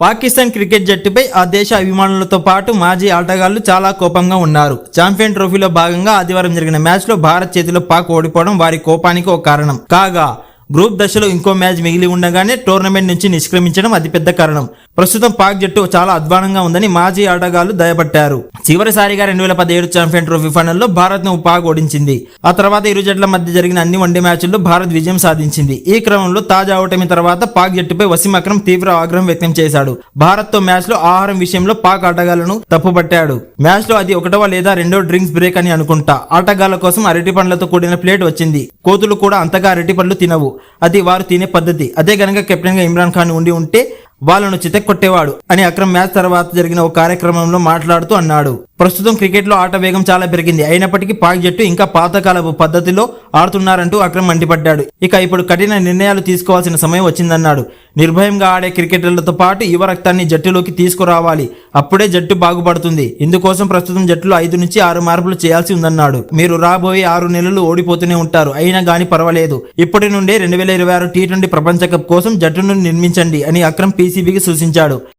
Pakistan cricket జట్టుపై ఆ దేశ అభిమానులతో పాటు మాజీ ఆటగాళ్ళు చాలా కోపంగా ఉన్నారు. ఛాంపియన్ ట్రోఫీలో భాగంగా ఆదివారం జరిగిన మ్యాచ్లో భారత్ చేతిలో పాక్ ఓడిపోవడం వారి కోపానికి ఒక కారణం. కాగా గ్రూప్ దశలో ఇంకో మ్యాచ్ మిగిలి ఉండగానే టోర్నమెంట్ నుంచి నిష్క్రమించడం అతిపెద్ద కారణం. ప్రస్తుతం పాక్ జట్టు చాలా అధ్వానంగా ఉందని మాజీ ఆటగాళ్ళు దయపట్టారు. చివరిసారిగా రెండు వేల పదిహేడు ఛాంపియన్ ట్రోఫీ ఫైనల్లో భారత్ను పాక్ ఓడించింది. ఆ తర్వాత ఇరు జట్ల మధ్య జరిగిన అన్ని వన్డే మ్యాచ్ల్లో భారత్ విజయం సాధించింది. ఈ క్రమంలో తాజా ఓటమి తర్వాత పాక్ జట్టుపై వసీం అక్రమ్ తీవ్ర ఆగ్రహం వ్యక్తం చేశాడు. భారత్తో మ్యాచ్లో ఆహారం విషయంలో పాక్ ఆటగాళ్ళను తప్పుపట్టాడు. మ్యాచ్లో అది ఒకటవ లేదా రెండో డ్రింక్స్ బ్రేక్ అని అనుకుంటా. ఆటగాళ్ళ కోసం అరటి పండ్లతో కూడిన ప్లేట్ వచ్చింది. కోతులు కూడా అంతగా అరటి పండ్లు తినవు. అది వారు తినే పద్ధతి. అదే గనక కెప్టెన్గా ఇమ్రాన్ ఖాన్ ఉండి ఉంటే వాళ్ళను చితక్కొట్టేవాడు అని అక్రమ్ మ్యాచ్ తర్వాత జరిగిన ఒక కార్యక్రమంలో మాట్లాడుతూ అన్నాడు. ప్రస్తుతం క్రికెట్లో ఆట వేగం చాలా పెరిగింది. అయినప్పటికీ పాక్ జట్టు ఇంకా పాతకాలపు పద్ధతిలో ఆడుతున్నారంటూ అక్రమ్ మండిపడ్డాడు. ఇక ఇప్పుడు కఠిన నిర్ణయాలు తీసుకోవాల్సిన సమయం వచ్చిందన్నాడు. నిర్భయంగా ఆడే క్రికెటర్లతో పాటు యువ రక్తాన్ని జట్టులోకి తీసుకురావాలి. అప్పుడే జట్టు బాగుపడుతుంది. ఇందుకోసం ప్రస్తుతం జట్టులో ఐదు నుంచి ఆరు మార్పులు చేయాల్సి ఉందన్నాడు. మీరు రాబోయే ఆరు నెలలు ఓడిపోతూనే ఉంటారు. అయినా గానీ పర్వాలేదు. ఇప్పటి నుండే రెండు వేల ఇరవై ఆరు టీ ట్వంటీ ప్రపంచ కప్ కోసం జట్టును నిర్మించండి అని అక్రమ్ పీసీబీకి సూచించాడు.